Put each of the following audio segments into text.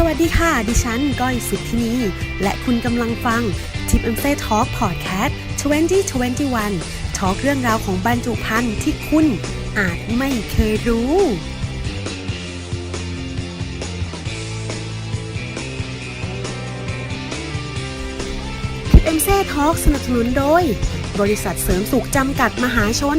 สวัสดีค่ะ ดิฉันก้อยสุทธินี และคุณกำลังฟัง Tip m c Talk Podcast 2021 ทอล์กเรื่องราวของบรรจุภัณฑ์ที่คุณอาจไม่เคยรู้ Tip m c Talk สนับสนุนโดย บริษัทเสริมสุขจำกัดมหาชน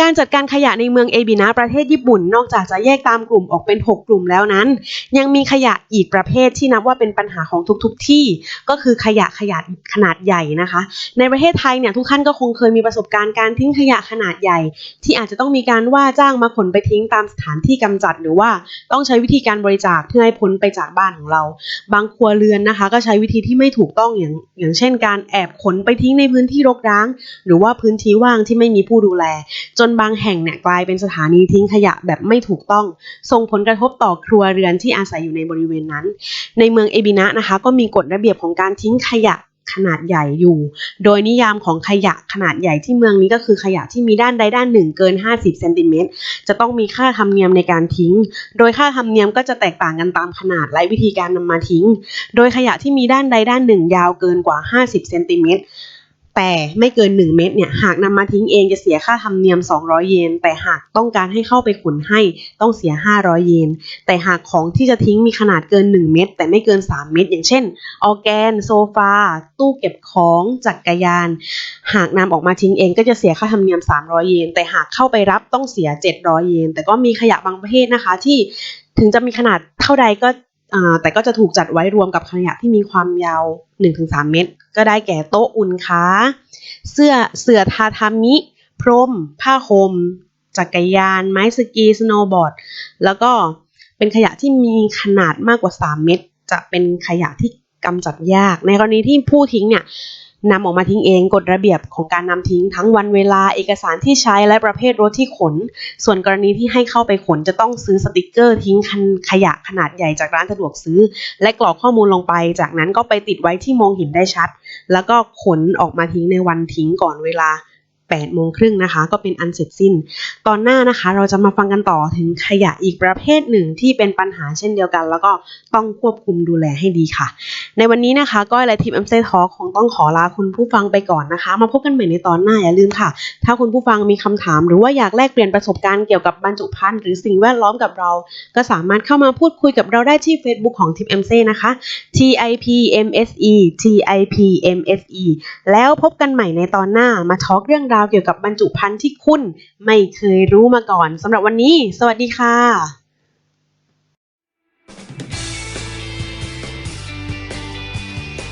การจัดการขยะในเมืองเอบินะประเทศญี่ปุ่น นอกจากจะแยกตามกลุ่มออกเป็น 6 กลุ่มแล้วนั้น ยังมีขยะอีกประเภทที่นับว่าเป็นปัญหาของทุกๆทที่ ก็คือขยะขยะขนาดใหญ่นะคะ ในประเทศไทยเนี่ยทุกท่านก็คงเคยมีประสบการณ์การทิ้งขยะขนาดใหญ่ ที่อาจจะต้องมีการว่าจ้างมาขนไปทิ้งตามสถานที่กำจัด หรือว่าต้องใช้วิธีการบริจาคเพื่อให้พ้นไปจากบ้านของเรา บางครัวเรือนนะคะ ก็ใช้วิธีที่ไม่ถูกต้องอย่างอย่างเช่น การแอบขนไปทิ้งในพื้นที่รกร้าง หรือว่าพื้นที่ว่างที่ไม่มีผู้ดูแล จนบางแห่งเนี่ยกลายเป็นสถานีทิ้งขยะแบบไม่ถูกต้อง ส่งผลกระทบต่อครัวเรือนที่อาศัยอยู่ในบริเวณนั้น ในเมืองเอบินะนะคะ ก็มีกฎระเบียบของการทิ้งขยะขนาดใหญ่อยู่ โดยนิยามของขยะขนาดใหญ่ที่เมืองนี้ก็คือขยะที่มีด้านใดด้านหนึ่งเกิน 50เซนติเมตร จะต้องมีค่าธรรมเนียมในการทิ้ง โดยค่าธรรมเนียมก็จะแตกต่างกันตามขนาดและวิธีการนำมาทิ้ง โดยขยะที่มีด้านใดด้านหนึ่งยาวเกินกว่า 50เซนติเมตร แต่ไม่เกิน 1 เมตรเนี่ยหากนำมาทิ้งเองจะเสียค่าธรรมเนียม 200 เยน แต่หากต้องการให้เข้าไปขนให้ต้องเสีย 500 เยน แต่หากของที่จะทิ้งมีขนาดเกิน 1 เมตรแต่ไม่เกิน 3 เมตรอย่างเช่น ออแกน โซฟา ตู้เก็บของจักรยาน หากนำออกมาทิ้งเองก็จะเสียค่าธรรมเนียม 300 เยน แต่หากเข้าไปรับต้องเสีย 700 เยน แต่ก็มีขยะบางประเภทนะคะที่ถึงจะมีขนาดเท่าใดก็ แต่ก็จะถูกจัดไว้รวมกับขยะที่มีความยาว 1-3 เมตร ก็ได้แก่โต๊ะอุ่นค้า เสื้อเสื่อทาทามิ พรม ผ้าห่มจักรยาน ไม้สกี สโนว์บอร์ด แล้วก็เป็นขยะที่มีขนาดมากกว่า 3 เมตร จะเป็นขยะที่กำจัดยาก ในกรณีที่ผู้ทิ้งเนี่ย นำออกมาทิ้งเองกฎระเบียบของการนำทิ้งทั้งวันเวลาเอกสารที่ใช้และประเภทรถที่ขน ส่วนกรณีที่ให้เข้าไปขนจะต้องซื้อสติกเกอร์ทิ้งขยะขนาดใหญ่จากร้านสะดวกซื้อ และกรอกข้อมูลลงไป จากนั้นก็ไปติดไว้ที่มองเห็นได้ชัด แล้วก็ขนออกมาทิ้งในวันทิ้งก่อนเวลา 8โมงครึ่งนะคะ ก็เป็นอันเสร็จสิ้น ตอนหน้านะคะ เราจะมาฟังกันต่อถึงขยะอีกประเภทหนึ่งที่เป็นปัญหาเช่นเดียวกัน แล้วก็ต้องควบคุมดูแลให้ดีค่ะ ในวันนี้นะคะ ก้อยและทีม m อ t a l k คงต้องขอลาคุณผู้ฟังไปก่อนนะคะ มาพบกันใหม่ในตอนหน้าอย่าลืมค่ะ ถ้าคุณผู้ฟังมีคำถาม หรือว่าอยากแลกเปลี่ยนประสบการณ์เกี่ยวกับบรรจุภัณฑ์หรือสิ่งแวดล้อมกับเรา ก็สามารถเข้ามาพูดคุยกับเราได้ที่ Facebook ของทีม m c นะคะ TIPMSE TIPMSE แล้วพบกันใหม่ในตอนหน้ามาทอล์กเรื่องราาวเกี่ยวกับบรรจุภัณฑ์ที่คุณไม่เคยรู้มาก่อนสำหรับวันนี้ สวัสดีค่ะ